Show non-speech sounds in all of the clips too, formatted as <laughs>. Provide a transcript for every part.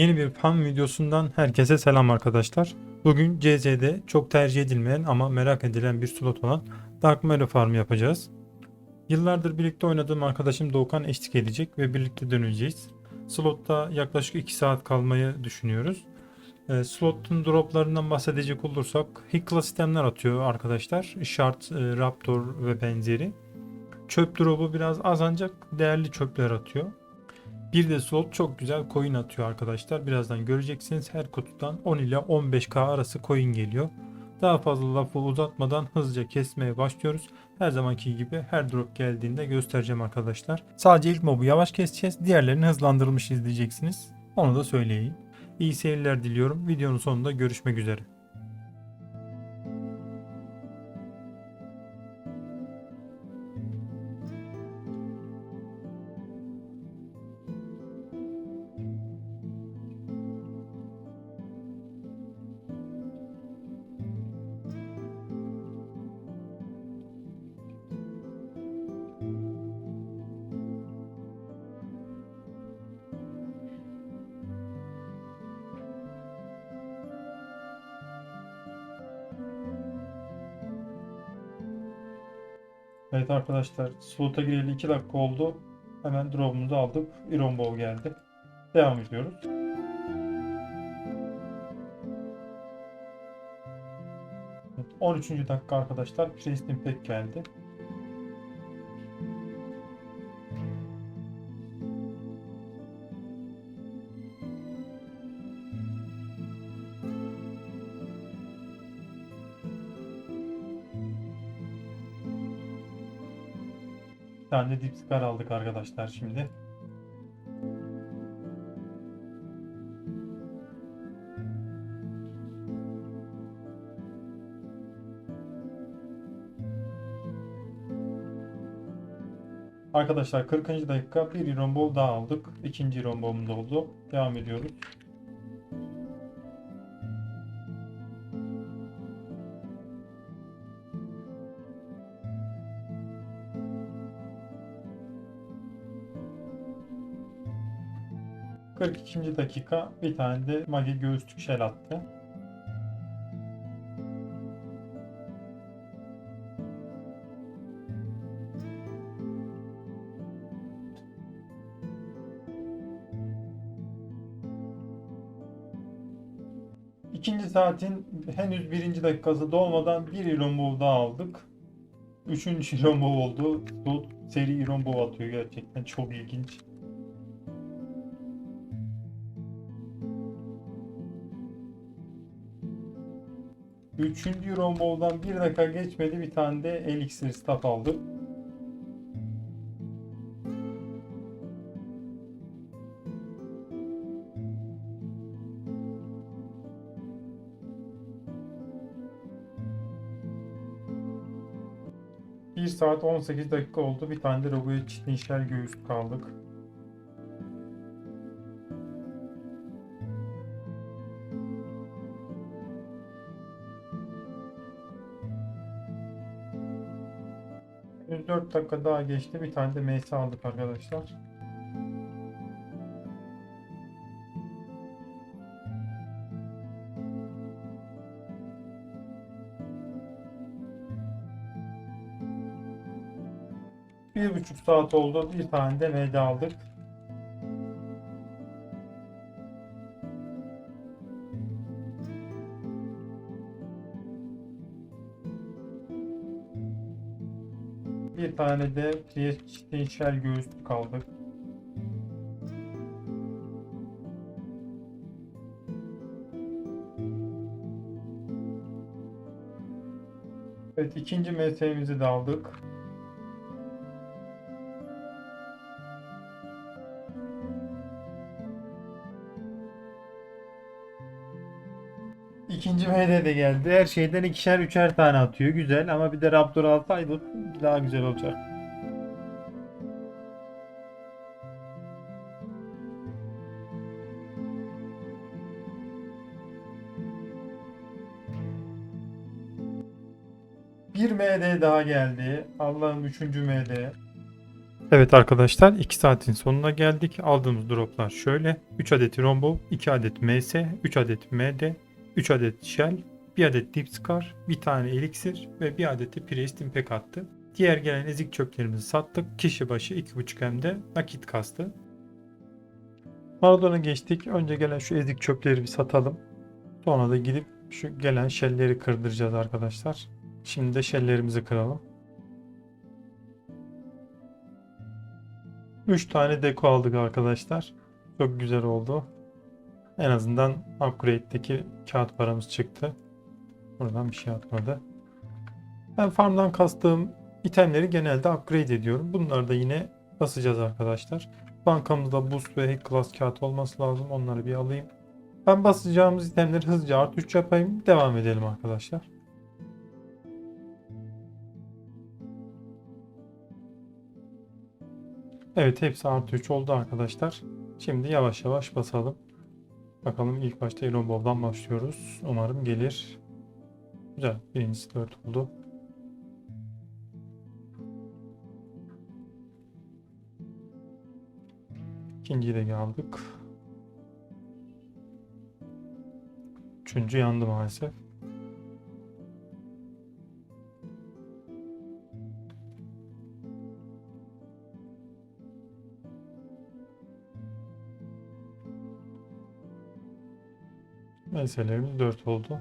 Yeni bir fan videosundan herkese selam arkadaşlar. Bugün CZ'de çok tercih edilmeyen ama merak edilen bir slot olan Dark Matter Farm yapacağız. Yıllardır birlikte oynadığım arkadaşım Doğukan eşlik edecek ve birlikte döneceğiz. Slotta yaklaşık 2 saat kalmayı düşünüyoruz. E, slotun droplarından bahsedecek olursak Hikla sistemler atıyor arkadaşlar. Shard, e, Raptor ve benzeri. Çöp drop'u biraz az ancak değerli çöpler atıyor. Bir de slot çok güzel coin atıyor arkadaşlar. Birazdan göreceksiniz her kutudan 10 ile 15k arası coin geliyor. Daha fazla lafı uzatmadan hızlıca kesmeye başlıyoruz. Her zamanki gibi her drop geldiğinde göstereceğim arkadaşlar. Sadece ilk mobu yavaş keseceğiz. Diğerlerini hızlandırılmış izleyeceksiniz. Onu da söyleyeyim. İyi seyirler diliyorum. Videonun sonunda görüşmek üzere. Evet arkadaşlar slota gireli 2 dakika oldu. Hemen drop'umuzu aldık. Iron Bow geldi. Devam ediyoruz. Evet, 13. dakika arkadaşlar. Priest Impact geldi. Tane Scar aldık arkadaşlar şimdi. Arkadaşlar 40. dakika bir Iron Ball daha aldık. İkinci Iron Ball'umuz oldu. Devam ediyoruz. Kırk ikinci dakika bir tane de Magi göğüslük şel attı. İkinci saatin henüz birinci dakikası dolmadan bir Iron Bow daha aldık. Üçüncü Iron Bow oldu. Bu seri Iron Bow atıyor gerçekten çok ilginç. Üçüncü Iron Bow'dan bir dakika geçmedi bir tane de Elixir Staff aldık. Bir saat 18 dakika oldu. Bir tane de Robo'ya çitinşer göğüs kaldık. ...104 dakika daha geçti. Bir tane de MS aldık arkadaşlar. Bir buçuk saat oldu. Bir tane de MD aldık. Tane de Priest Shell göğüslük aldık. Evet ikinci MS'imizi de aldık. İkinci MD de geldi. Her şeyden ikişer üçer tane atıyor. Güzel ama bir de Raptor alsaydık daha güzel olacak. Bir MD daha geldi. Allah'ım üçüncü MD. Evet arkadaşlar 2 saatin sonuna geldik. Aldığımız droplar şöyle. 3 adet Rombo, 2 adet MS, 3 adet MD, 3 adet Shell, 1 adet Deep Scar, 1 tane Elixir ve 1 adet de Priest Impact attı. Diğer gelen ezik çöplerimizi sattık. Kişi başı 2.5 M'de nakit kastı. Maradona geçtik. Önce gelen şu ezik çöpleri bir satalım. Sonra da gidip şu gelen şelleri kırdıracağız arkadaşlar. Şimdi de şellerimizi kıralım. 3 tane deko aldık arkadaşlar. Çok güzel oldu. En azından upgrade'deki kağıt paramız çıktı. Buradan bir şey atmadı. Ben farmdan kastığım itemleri genelde upgrade ediyorum. Bunları da yine basacağız arkadaşlar. Bankamızda boost ve hack class kağıt olması lazım. Onları bir alayım. Ben basacağımız itemleri hızlıca art 3 yapayım. Devam edelim arkadaşlar. Evet hepsi artı 3 oldu arkadaşlar. Şimdi yavaş yavaş basalım. Bakalım ilk başta Elon Bow'dan başlıyoruz. Umarım gelir. Güzel. Birincisi 4 oldu. İkinciyi de aldık. Üçüncü yandı maalesef. Meselelerimiz 4 oldu.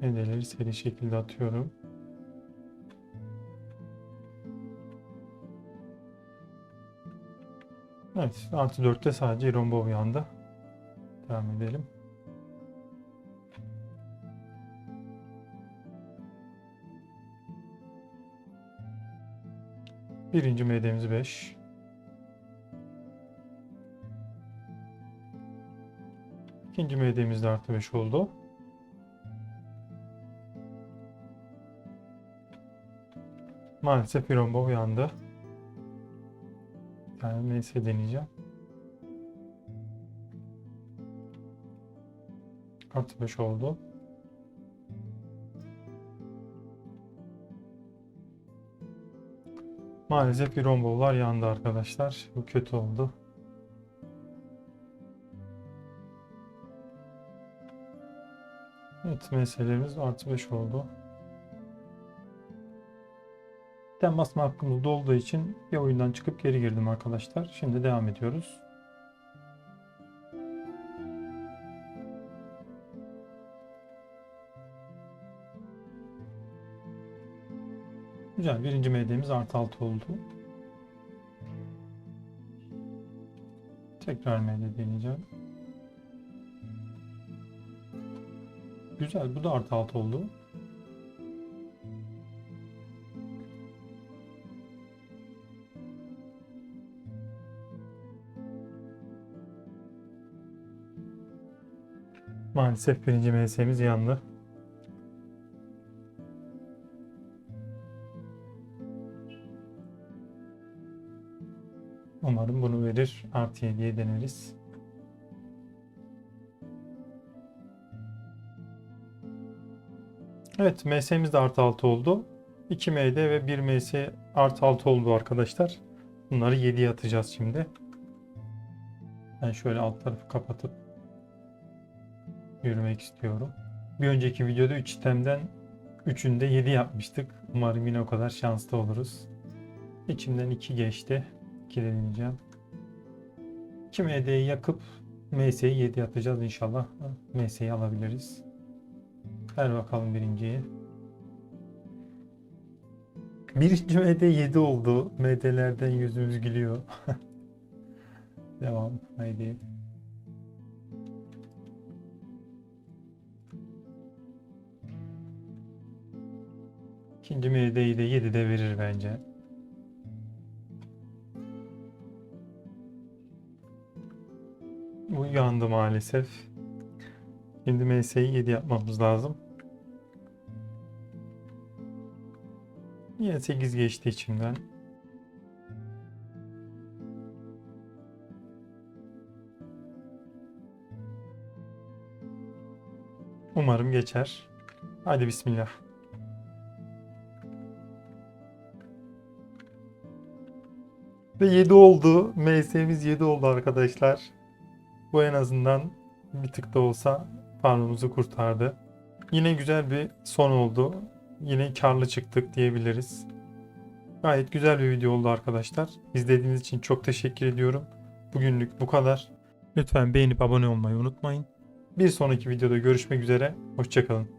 Medeleri seri şekilde atıyorum. Evet, artı 4'te sadece Rombo uyandı. Devam edelim. Birinci MD'miz 5. İkinci MD'miz de artı 5 oldu. Maalesef bir romba uyandı. Yani neyse deneyeceğim. Artı 5 oldu. Maalesef bir rombolar yandı arkadaşlar. Bu kötü oldu. Evet meselemiz artı 5 oldu. Tem basma hakkımız dolduğu için bir oyundan çıkıp geri girdim arkadaşlar. Şimdi devam ediyoruz. Güzel. Birinci MD'miz artı 6 oldu. Tekrar MD deneyeceğim. Güzel. Bu da artı 6 oldu. Maalesef birinci MS'miz yandı. Umarım bunu verir. Artı 7'ye deneriz. Evet MS'miz de artı 6 oldu. 2 MD ve 1 MS artı 6 oldu arkadaşlar. Bunları 7'ye atacağız şimdi. Ben şöyle alt tarafı kapatıp yürümek istiyorum. Bir önceki videoda 3 itemden 3'ünde 7 yapmıştık. Umarım yine o kadar şanslı oluruz. İçimden 2 geçti. 2 de deneyeceğim. 2 MD'yi yakıp MS'yi 7 atacağız inşallah. MS'yi alabiliriz. Ver bakalım birinciyi. Birinci MD 7 oldu. MD'lerden yüzümüz gülüyor. <laughs> Devam. Haydi. İkinci MD'yi de 7 de verir bence. Bu yandı maalesef. Şimdi MS'yi 7 yapmamız lazım. Yine 8 geçti içimden. Umarım geçer. Hadi bismillah. Ve 7 oldu. MS'miz 7 oldu arkadaşlar. Bu en azından bir tık da olsa farmımızı kurtardı. Yine güzel bir son oldu. Yine karlı çıktık diyebiliriz. Gayet güzel bir video oldu arkadaşlar. İzlediğiniz için çok teşekkür ediyorum. Bugünlük bu kadar. Lütfen beğenip abone olmayı unutmayın. Bir sonraki videoda görüşmek üzere. Hoşçakalın.